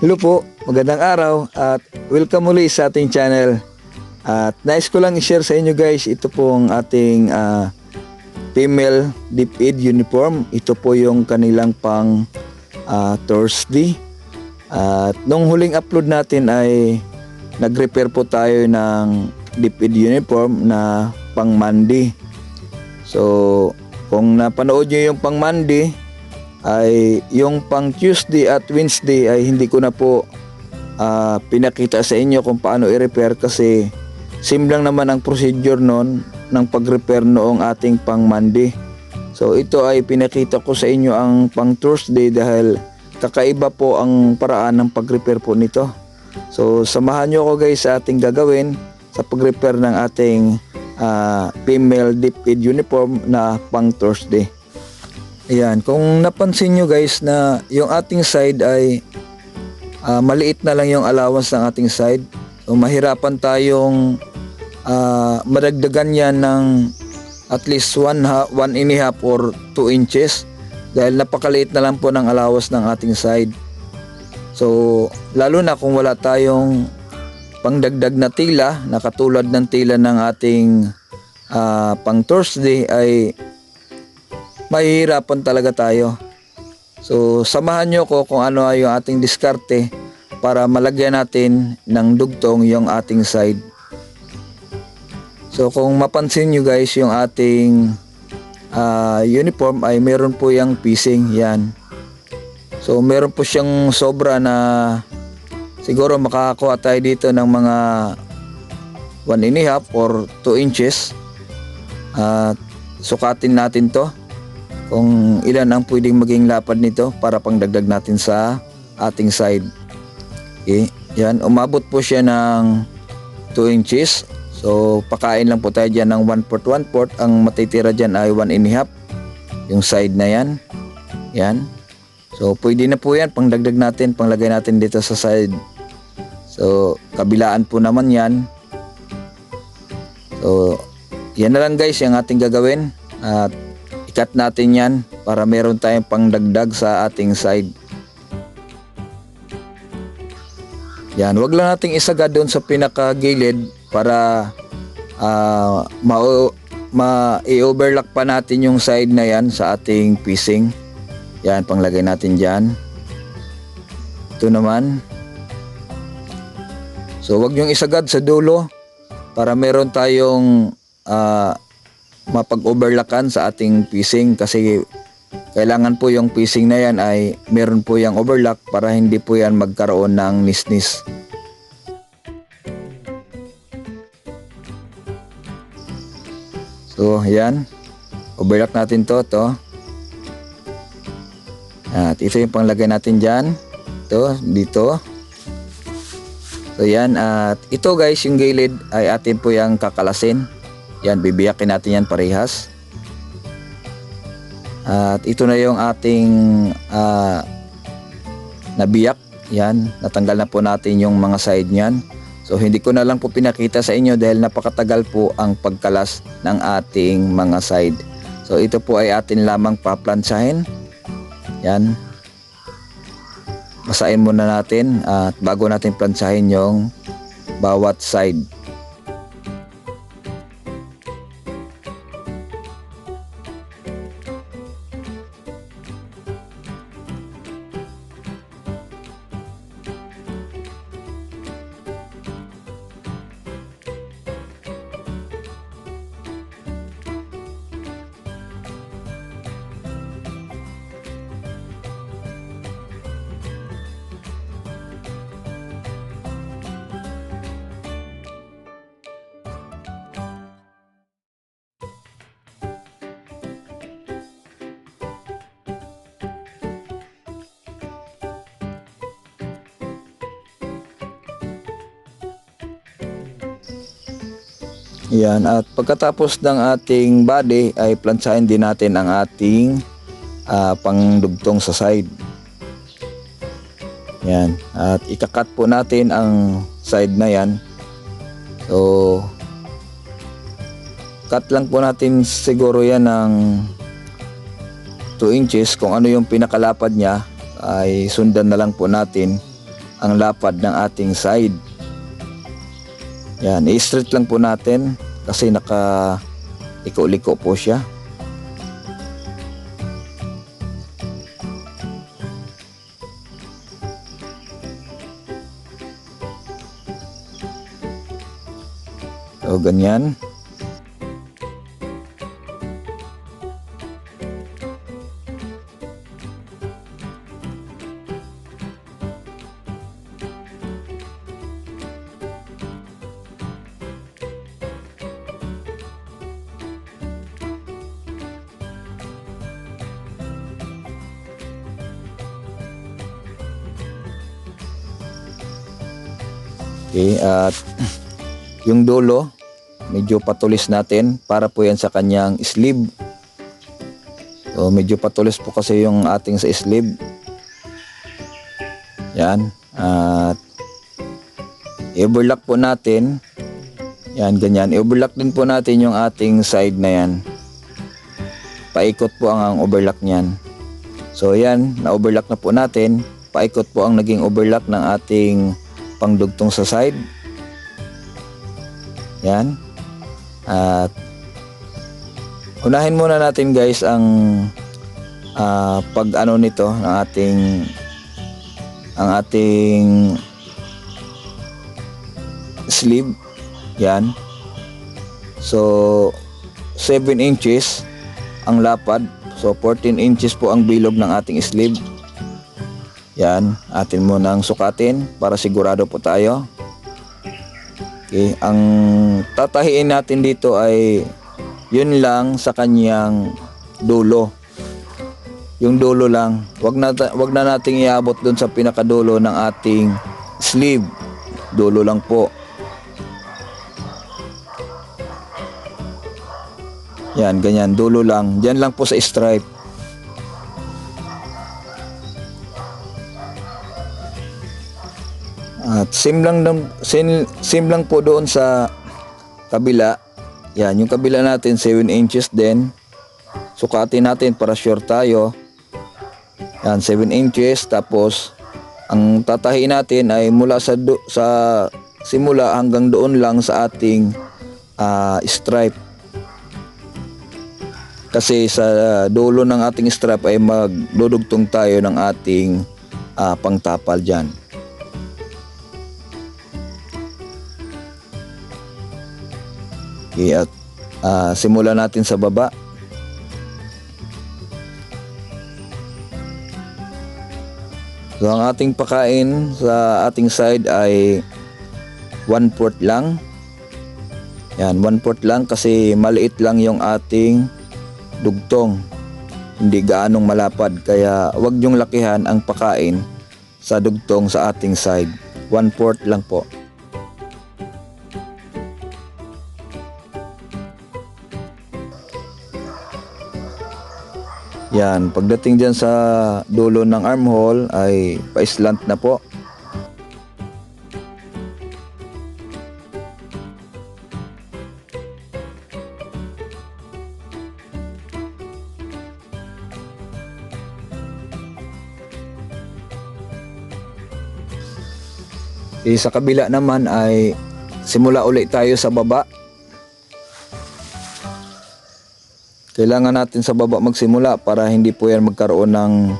Hello po, magandang araw at welcome muli sa ating channel. At nais ko lang i-share sa inyo guys, ito pong ating ah, female deep ed uniform. Ito po yung kanilang pang ah, Thursday. At nung huling upload natin ay nag-repair po tayo ng deep ed uniform na pang Monday. So, kung napanood nyo yung pang Monday, ay yung pang Tuesday at Wednesday ay hindi ko na po ah, pinakita sa inyo kung paano i-repair kasi same lang naman ang procedure noon ng pag-repair noong ating pang Monday. So ito ay pinakita ko sa inyo ang pang Thursday dahil kakaiba po ang paraan ng pag-repair po nito. So samahan nyo ako guys sa ating gagawin sa pag-repair ng ating ah, female deep uniform na pang Thursday. Ayan, kung napansin nyo guys na yung ating side ay ah, maliit na lang yung allowance ng ating side. So mahirapan tayong ah, madagdagan yan ng at least 1 ha, one and a half or 2 inches dahil napakaliit na lang po ng allowance ng ating side. So lalo na kung wala tayong pangdagdag na tila na katulad ng tila ng ating ah, pang Thursday ay mahihirapan talaga tayo. So, samahan nyo ko kung ano ay yung ating diskarte para malagyan natin ng dugtong yung ating side. So, kung mapansin nyo guys, yung ating ah, uniform ay meron po yung piecing. Yan. So, meron po siyang sobra na siguro makakakuha tayo dito ng mga 1 and a half or 2 inches. At sukatin natin to kung ilan ang pwedeng maging lapad nito para pangdagdag natin sa ating side. Okay. Yan, umabot po siya ng 2 inches. So, pakain lang po tayo dyan ng 1 fourth, 1 fourth. Ang matitira dyan ay 1 and a half. Yung side na yan. Yan. So, pwede na po yan. Pangdagdag natin, panglagay natin dito sa side. So, kabilaan po naman yan. So, yan na lang guys yung ating gagawin. At ikat natin yan para meron tayong pangdagdag sa ating side. Yan, wag lang nating isagad doon sa pinakagilid para ah, ma- ma- i-overlock pa natin yung side na yan sa ating piecing. Yan, panglagay natin dyan. Ito naman. So, wag yung isagad sa dulo para meron tayong ah, mapag-overlockan sa ating piecing kasi kailangan po yung piecing na yan ay meron po yung overlock para hindi po yan magkaroon ng nisnis. So, yan. Overlock natin to, to. At ito yung panglagay natin dyan. Ito, dito. So, yan. At ito guys, yung gilid ay atin po yung kakalasin. Yan, bibiyakin natin yan parehas. At ito na yung ating ah, nabiyak. Yan, natanggal na po natin yung mga side niyan. So hindi ko na lang po pinakita sa inyo dahil napakatagal po ang pagkalas ng ating mga side. So ito po ay atin lamang paplansahin. Yan. Basahin muna natin at bago natin plansahin yung bawat side. Yan, at pagkatapos ng ating body ay plansahin din natin ang ating ah, pangdugtong sa side. Yan, at ikakat po natin ang side na yan. So, cut lang po natin siguro yan ng 2 inches kung ano yung pinakalapad niya ay sundan na lang po natin ang lapad ng ating side. Yan, i-straight lang po natin kasi naka liko-liko po siya. So, ganyan. Okay, at yung dulo, medyo patulis natin para po yan sa kanyang sleeve. So, medyo patulis po kasi yung ating sa sleeve. Yan. At i-overlock po natin. Yan, ganyan. I-overlock din po natin yung ating side na yan. Paikot po ang, ang overlock niyan. So, yan. Na-overlock na po natin. Paikot po ang naging overlock ng ating pangdugtong sa side. Yan. At unahin muna natin guys ang ah, pag ano nito ng ating ang ating sleeve. Yan. So 7 inches ang lapad. So 14 inches po ang bilog ng ating sleeve. Yan, atin munang sukatin para sigurado po tayo. Okay, ang tatahiin natin dito ay yun lang sa kanyang dulo. Yung dulo lang. Wag na wag na nating iabot doon sa pinakadulo ng ating sleeve. Dulo lang po. Yan, ganyan, dulo lang. Diyan lang po sa stripe. Same lang, same, same lang po doon sa kabila. Yan, yung kabila natin 7 inches din. Sukatin natin para sure tayo. Yan, 7 inches. Tapos, ang tatahi natin ay mula sa, do- sa simula hanggang doon lang sa ating ah, stripe. Kasi sa dulo ng ating stripe ay magdudugtong tayo ng ating ah, pangtapal dyan. Okay, at ah, simulan natin sa baba. So ang ating pakain sa ating side ay 1 fourth lang. Yan, 1 fourth lang kasi maliit lang yung ating dugtong. Hindi gaanong malapad kaya wag yung lakihan ang pakain sa dugtong sa ating side. 1 fourth lang po. Yan, pagdating dyan sa dulo ng armhole ay pa-slant na po. Eh, sa kabila naman ay simula ulit tayo sa baba. Kailangan natin sa baba magsimula para hindi po yan magkaroon ng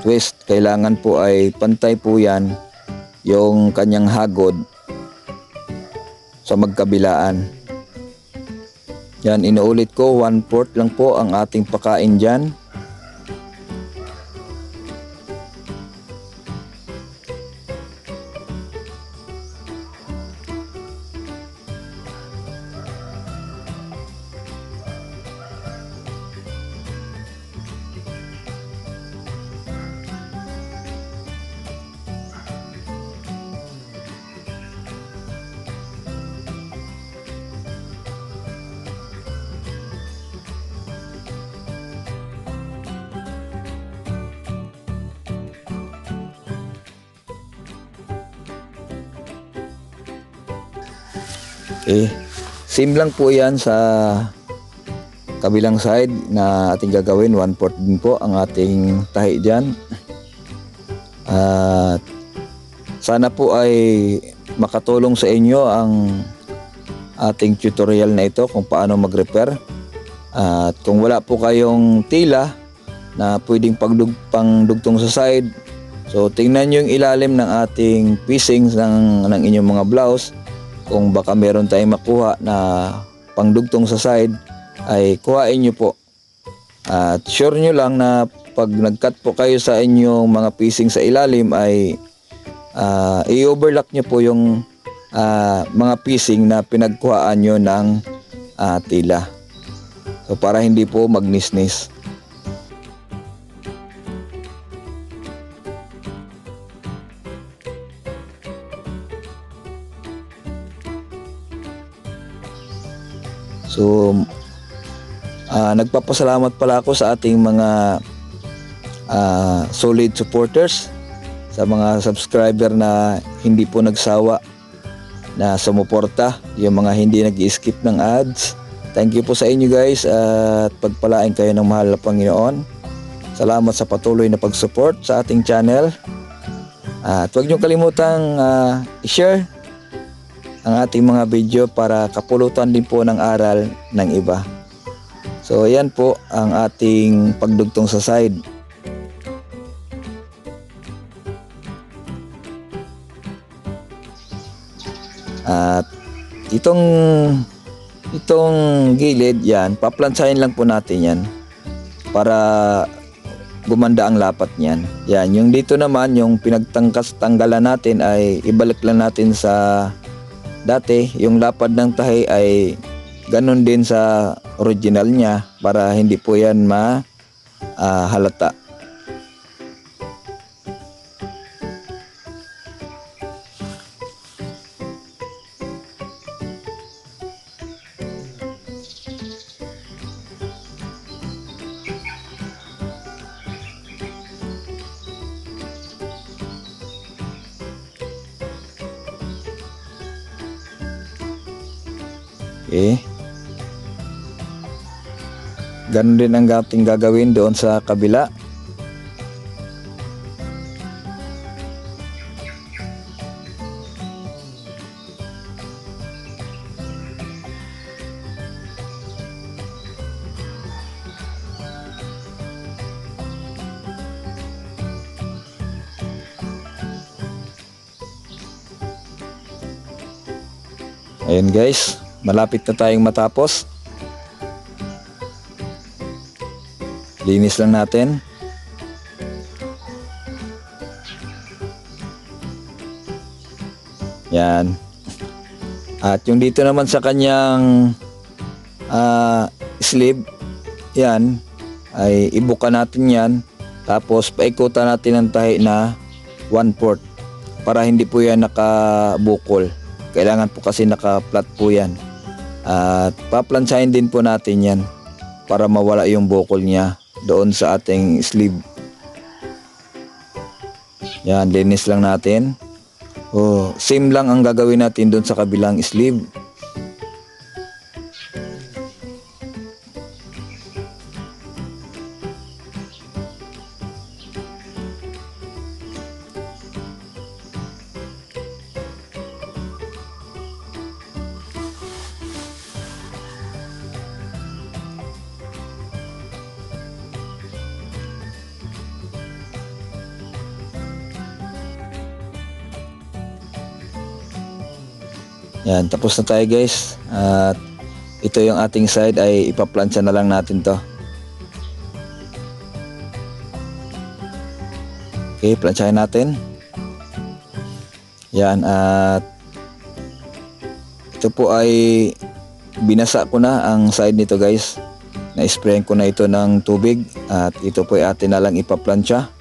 twist. Kailangan po ay pantay po yan yung kanyang hagod sa magkabilaan. Yan, inuulit ko, 1 fourth lang po ang ating pakain dyan. Okay. Same lang po yan sa kabilang side na ating gagawin. 1 fourth din po ang ating tahi dyan. At Sana po ay makatulong sa inyo ang ating tutorial na ito kung paano mag-repair. At kung wala po kayong tila na pwedeng pagdug pangdugtong sa side, so tingnan nyo yung ilalim ng ating piecings ng, ng inyong mga blouse. Kung baka meron tayong makuha na pangdugtong sa side, ay kuhain nyo po. At sure nyo lang na pag nag-cut po kayo sa inyong mga piecing sa ilalim ay ah, i-overlock nyo po yung ah, mga piecing na pinagkuhaan nyo ng ah, tila. So para hindi po magnisnis. So ah, nagpapasalamat pala ako sa ating mga ah, solid supporters sa mga subscriber na hindi po nagsawa na sumuporta, yung mga hindi nag-skip ng ads. Thank you po sa inyo guys at pagpalain kayo ng mahal na Panginoon. Salamat sa patuloy na pag-support sa ating channel. At huwag niyo kalimutang ah, i-share ang ating mga video para kapulutan din po ng aral ng iba. So ayan po ang ating pagdugtong sa side. At itong itong gilid yan, paplansahin lang po natin yan para gumanda ang lapat niyan. Yan, yung dito naman yung pinagtangkas tanggalan natin ay ibalik lang natin sa dati, yung lapad ng tahi ay ganun din sa original niya para hindi po yan ma ah, halata. Okay. Ganun din ang ating gagawin doon sa kabila. Ayun guys, malapit na tayong matapos. Linis lang natin. Yan. At yung dito naman sa kanyang ah, sleeve, yan, ay ibuka natin yan. Tapos paikutan natin ng tahi na 1 fourth para hindi po yan nakabukol. Kailangan po kasi naka-flat po yan. At paplansahin din po natin yan para mawala yung bukol niya doon sa ating sleeve. Yan, linis lang natin. Oh, same lang ang gagawin natin doon sa kabilang sleeve. Yan, tapos na tayo guys. At ito yung ating side ay ipaplansya na lang natin to. Okay, plansyahin natin. Yan, at ito po ay binasa ko na ang side nito guys. Na-sprayan ko na ito ng tubig at ito po ay atin na lang ipaplansya.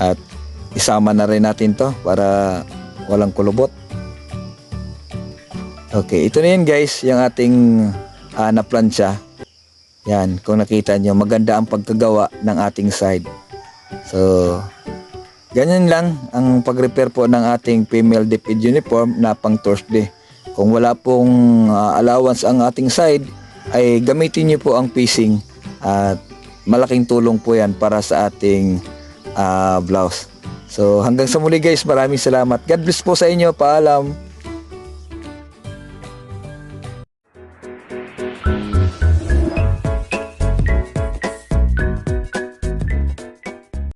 At isama na rin natin to para walang kulubot. Okay, ito na yun guys, yung ating uh, na plancha. Yan, kung nakita nyo, maganda ang pagkagawa ng ating side. So, ganyan lang ang pag-repair po ng ating female DepEd uniform na pang Thursday. Kung wala pong ah, allowance ang ating side, ay gamitin nyo po ang piecing at malaking tulong po yan para sa ating ah, blouse. So hanggang sa muli guys, maraming salamat. God bless po sa inyo. Paalam.